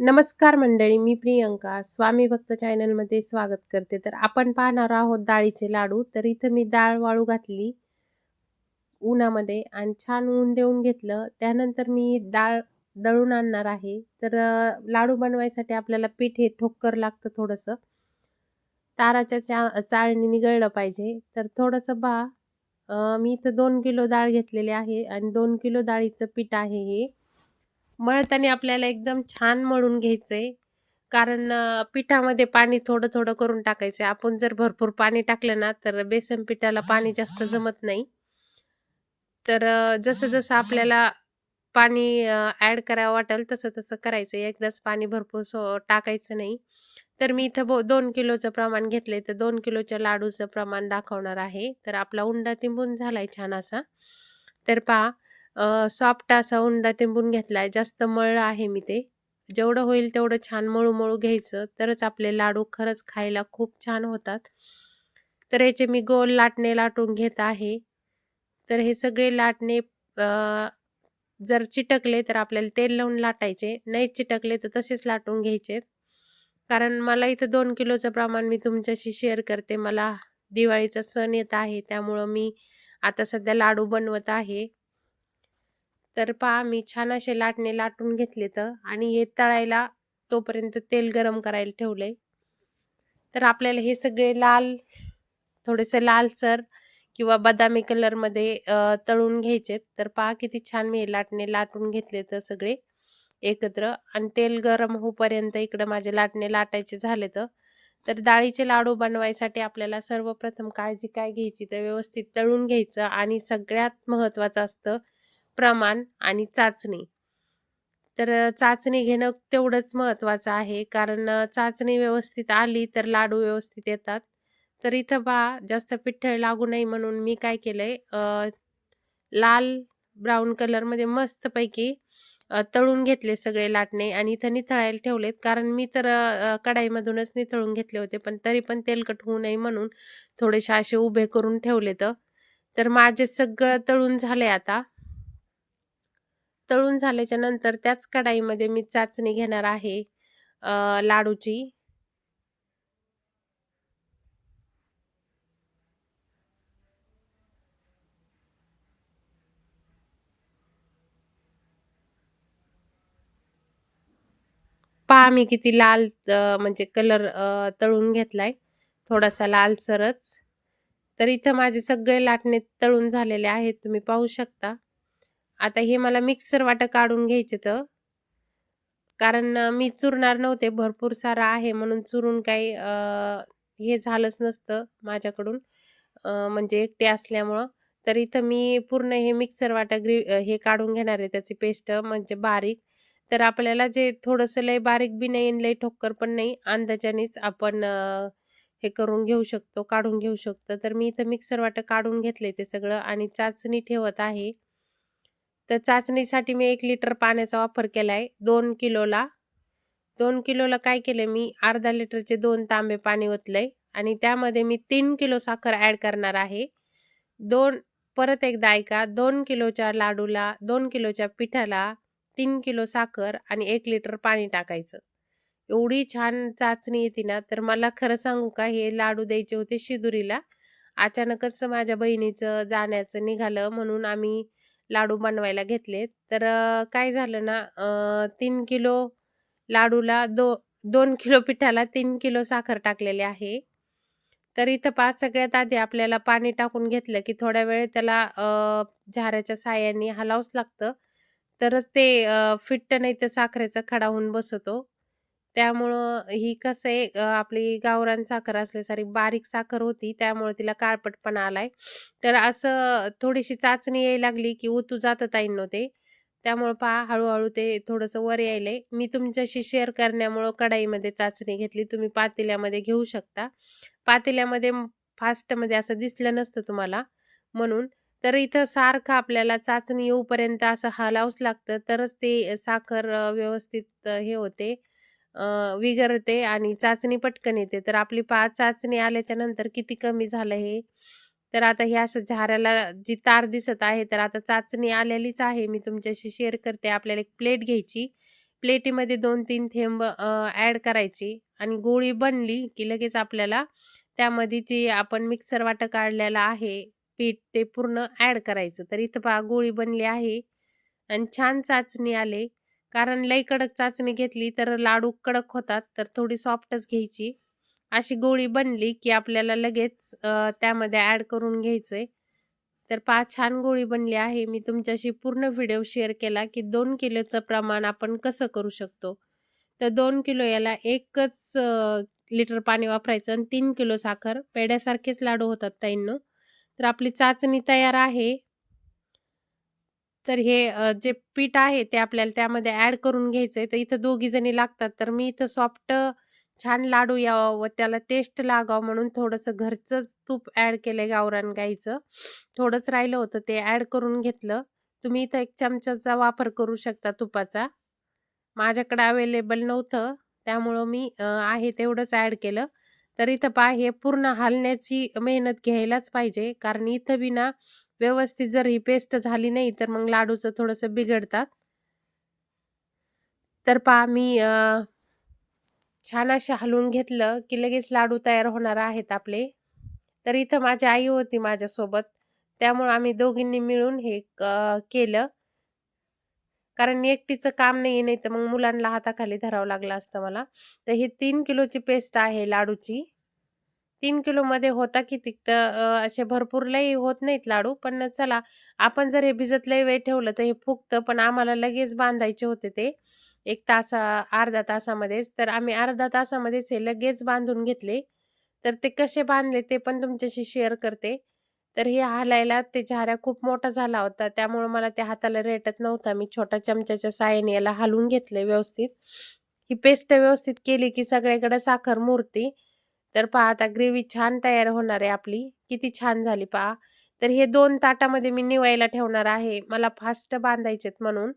नमस्कार मंडळी मी प्रियंका. स्वामी भक्त चॅनलमध्ये स्वागत करते. तर आपण पाहणार आहोत डाळीचे लाडू. तर इथं मी डाळ वाळू घातली उन्हामध्ये आणि छान ऊन देऊन घेतलं. त्यानंतर मी डाळ दळून आणणार आहे. तर लाडू बनवायसाठी आपल्याला पीठ हे ठोक्कर लागतं थोडंसं. ताराच्या चा चाळणी निगळलं पाहिजे. तर थोडंसं बा मी इथं दोन किलो डाळ घेतलेली आहे आणि दोन किलो डाळीचं पीठ आहे हे. मळताना आपल्याला एकदम छान मळून घ्यायचं आहे कारण पिठामध्ये पाणी थोडं थोडं करून टाकायचं आपण जर भरपूर पाणी टाकलं ना तर बेसन पिठाला पाणी जास्त जमत नाही. तर जसं जसं आपल्याला पाणी ॲड करावं वाटेल तसं तसं करायचं एकदाच पाणी भरपूर सो टाकायचं नाही. तर मी इथं बो दोन किलोचं प्रमाण घेतले तर दोन किलोच्या लाडूचं प्रमाण दाखवणार आहे. तर आपला उंडा तिंबून झाला आहे छान असा. तर पहा सॉफ्ट असा उंडा तिंबून घेतला आहे जास्त मळलं आहे मी ते. जेवढं होईल तेवढं छान मळू मळू घ्यायचं. तरच आपले लाडू खरंच खायला खूप छान होतात. तर याचे मी गोल लाटणे लाटून घेत आहे. तर हे सगळे लाटणे जर चिटकले तर आपल्याला तेल लावून लाटायचे. नाही चिटकले तर तसेच लाटून घ्यायचे. कारण मला इथं दोन किलोचं प्रमाण मी तुमच्याशी शेअर करते. मला दिवाळीचा सण येत आहे. त्यामुळं मी आता सध्या लाडू बनवत आहे. तर पहा मी छान असे लाटणे लाटून घेतले तर आणि हे तळायला तोपर्यंत तेल गरम करायला ठेवले तर आपल्याला हे सगळे लाल थोडेसे लालसर किंवा बदामी कलरमध्ये तळून घ्यायचे तर पहा किती छान मी लाटणे लाटून घेतले तर सगळे एकत्र आणि तेल गरम होईपर्यंत इकडं माझे लाटणे लाटायचे झाले तर. तर डाळीचे लाडू बनवायसाठी आपल्याला सर्वप्रथम काळजी काय घ्यायची तर व्यवस्थित तळून घ्यायचं आणि सगळ्यात महत्त्वाचं असतं प्रमाण आणि चाचणी. तर चाचणी घेणं तेवढंच महत्त्वाचं आहे. कारण चाचणी व्यवस्थित आली तर लाडू व्यवस्थित येतात. तर इथं बा जास्त पिठ्ठळ लागू नये म्हणून मी काय केलं आहे लाल ब्राऊन कलरमध्ये मस्तपैकी तळून घेतले सगळे लाटणे आणि इथं निथळायला ठेवलेत. कारण मी तर कढाईमधूनच निथळून घेतले होते पण तरी पण तेलकट होऊ नये म्हणून थोडेसे असे उभे करून ठेवले तर माझे सगळं तळून झाले आता. तळून झाल्याच्यानंतर त्याच कढाईमध्ये मी चाचणी घेणार आहे लाडूची. पहा मी किती लाल म्हणजे कलर तळून घेतलाय. थोडासा लालसरच तर इथं माझे सगळे लाटणे तळून झालेले आहेत. तुम्ही पाहू शकता. आता हे मला मिक्सर वाटं काढून घ्यायचे तर. कारण मी चुरणार नव्हते. भरपूर सारं आहे म्हणून चुरून काही हे झालंच नसतं माझ्याकडून. म्हणजे एकटे असल्यामुळं. तर इथं मी पूर्ण हे मिक्सर वाटा ग्री हे काढून घेणार आहे त्याची पेस्ट म्हणजे बारीक. तर आपल्याला जे थोडंसं लय बारीक बी नाही लय ठोक्कर पण नाही अंदाजानेच आपण हे करून घेऊ शकतो काढून घेऊ शकतो. तर मी इथं मिक्सर वाटं काढून घेतले ते सगळं आणि चाचणी ठेवत आहे. तर चाचणीसाठी मी एक लिटर पाण्याचा वापर केला आहे. दोन किलोला दोन किलोला काय केलं मी? अर्धा लिटरचे दोन तांबे पाणी ओतलंय आणि त्यामध्ये मी तीन किलो साखर ॲड करणार आहे. दोन परत एकदा ऐका दोन किलोच्या लाडूला दोन किलोच्या पिठाला तीन किलो साखर आणि एक लिटर पाणी टाकायचं. एवढी छान चाचणी येते ना तर मला खरं सांगू का हे लाडू द्यायचे होते शिदुरीला. अचानकच माझ्या बहिणीचं जाण्याचं निघालं म्हणून आम्ही लाडू बनवायला घेतले. तर काय झालं ना तीन किलो लाडूला दो दोन किलो पिठाला तीन किलो साखर टाकलेली आहे. तर इथं पाच सगळ्यात आधी आपल्याला पाणी टाकून घेतलं की थोड्या वेळ त्याला झाऱ्याच्या साह्याने हलावंच लागतं. तरच ते फिट्ट नाही तर साखरेचा खडा होऊन बसवतो त्यामुळं ही कसं आहे आपली गावरान साखर असल्यासारखी बारीक साखर होती त्यामुळे तिला काळपटपणा आलाय. तर असं थोडीशी चाचणी यायला लागली की उतू जात आहे नव्हते त्यामुळं पहा हळूहळू ते थोडंसं वर यायलंय. मी तुमच्याशी शेअर करण्यामुळं कढाईमध्ये चाचणी घेतली. तुम्ही पातेल्यामध्ये घेऊ शकता. पातेल्यामध्ये फास्टमध्ये असं दिसलं नसतं तुम्हाला म्हणून. तर इथं सारखं आपल्याला चाचणी येऊपर्यंत असं हलावंच लागतं. तरच ते साखर व्यवस्थित हे होते. विगरते आणि चाचणी पटकन येते. तर आपली पाच चाचणी आल्याच्यानंतर किती कमी झालं हे? तर आता हे असं झाराला जी तार दिसत आहे तर आता चाचणी आलेलीच आहे. मी तुमच्याशी शेअर करते. आपल्याला एक प्लेट घ्यायची. प्लेटीमध्ये दोन तीन थेंब ॲड करायची आणि गोळी बनली की लगेच आपल्याला त्यामध्ये जे आपण मिक्सर वाटं काढलेलं आहे पीठ ते पूर्ण ॲड करायचं. तर इथं पहा गोळी बनली आहे आणि छान चाचणी आले. कारण लई कडक चाचणी घेतली तर लाडू कडक होतात तर थोडी सॉफ्टच घ्यायची. अशी गोळी बनली की आपल्याला लगेच त्यामध्ये ॲड करून घ्यायचं आहे तर पहा छान गोळी बनली आहे. मी तुमच्याशी पूर्ण व्हिडिओ शेअर केला की दोन किलोचं प्रमाण आपण कसं करू शकतो? तर दोन किलो याला एकच लिटर पाणी वापरायचं आणि तीन किलो साखर. पेड्यासारखेच लाडू होतात ताईंनो. तर आपली चाचणी तयार आहे. तर हे अ, जे पीठ आहे ते आपल्याला त्यामध्ये ॲड करून घ्यायचं आहे तर इथं दोघी जणी लागतात. तर मी इथं सॉफ्ट छान लाडू यावं व त्याला टेस्ट लागावं म्हणून थोडंसं घरचंच तूप ॲड केलं गावरान गाईचं. थोडंच राहिलं होतं ते ॲड करून घेतलं. तुम्ही इथं एक चमचाचा वापर करू शकता तुपाचा. माझ्याकडे अवेलेबल नव्हतं. त्यामुळं मी अ, आहे तेवढंच ॲड केलं. तर इथं पहा हे पूर्ण हालण्याची मेहनत घ्यायलाच पाहिजे. कारण इथं बी ना व्यवस्थित जर ही पेस्ट झाली नाही तर मग लाडूचं थोडंसं बिघडतात. तर पहा मी छान असे हलवून घेतलं की लगेच लाडू तयार होणार आहेत आपले. तर इथं माझी आई होती माझ्यासोबत. त्यामुळं आम्ही दोघींनी मिळून हे क- केलं. कारण एकटीचं काम नाही नाही तर मग मुलांना हाताखाली धरावं लागलं असतं मला. तर ही तीन किलोची पेस्ट आहे लाडूची. तीन किलोमध्ये होता की तर असे भरपूर लई होत नाहीत लाडू. पण चला आपण जर हे भिजत लई वेळ ठेवलं तर हे फुगतं. पण आम्हाला लगेच बांधायचे होते ते. एक तासा अर्धा तासामध्येच. तर आम्ही अर्धा तासामध्येच हे लगेच बांधून घेतले. तर ते कसे बांधले ते पण तुमच्याशी शेअर करते. तर हे हालायला ते झाऱ्या खूप मोठा झाला होता. त्यामुळे मला त्या हाताला रेटत नव्हता. मी छोट्या चमच्याच्या साह्याने याला हलवून घेतले व्यवस्थित. ही पेस्ट व्यवस्थित केली की सगळ्याकडे साखर मूर्ती. तर पहा आता ग्रेव्ही छान तयार होणार आहे आपली. किती छान झाली पहा. तर हे दोन ताटामध्ये मी निवायला ठेवणार आहे. मला फास्ट बांधायचेत म्हणून.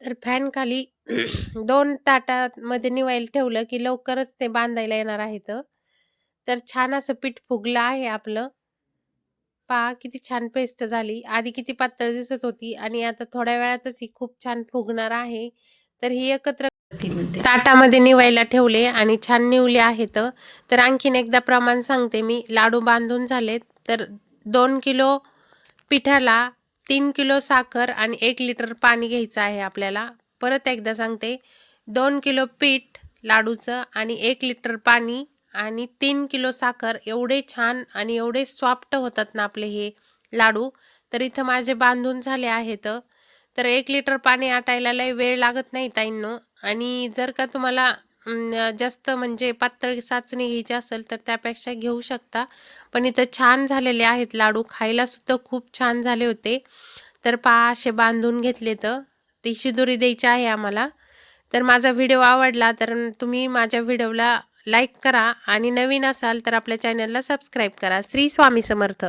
तर फॅन खाली दोन ताटामध्ये निवायला ठेवलं की लवकरच ते बांधायला येणार आहेत तर छान असं पीठ फुगलं आहे आपलं. पहा किती छान पेस्ट झाली. आधी किती पातळ दिसत होती आणि आता थोड्या वेळातच ही खूप छान फुगणार आहे. तर ही एकत्र ताटामध्ये निवायला ठेवले आणि छान निवले आहेत. तर आणखीन एकदा प्रमाण सांगते मी. लाडू बांधून झाले तर दोन किलो पिठाला तीन किलो साखर आणि एक लिटर पाणी घ्यायचं आहे आपल्याला. परत एकदा सांगते. दोन किलो पीठ लाडूचं आणि एक लिटर पाणी आणि तीन किलो साखर एवढे छान आणि एवढे सॉफ्ट होतात ना आपले हे लाडू. तर इथं माझे बांधून झाले आहेत. तर एक लिटर पाणी आटायला लय वेळ लागत नाही ताईंनो. आणि जर का तुम्हाला जास्त म्हणजे पातळ चाचणी घ्यायची असेल तर त्यापेक्षा घेऊ शकता. पण इथं छान झालेले आहेत. लाडू खायला सुद्धा खूप छान झाले होते. तर पहा असे बांधून घेतले तर ती शिदोरी द्यायची आहे आम्हाला. तर माझा व्हिडिओ आवडला तर तुम्ही माझ्या व्हिडिओला लाईक करा. आणि नवीन असाल तर आपल्या चॅनलला सबस्क्राईब करा. श्री स्वामी समर्थ.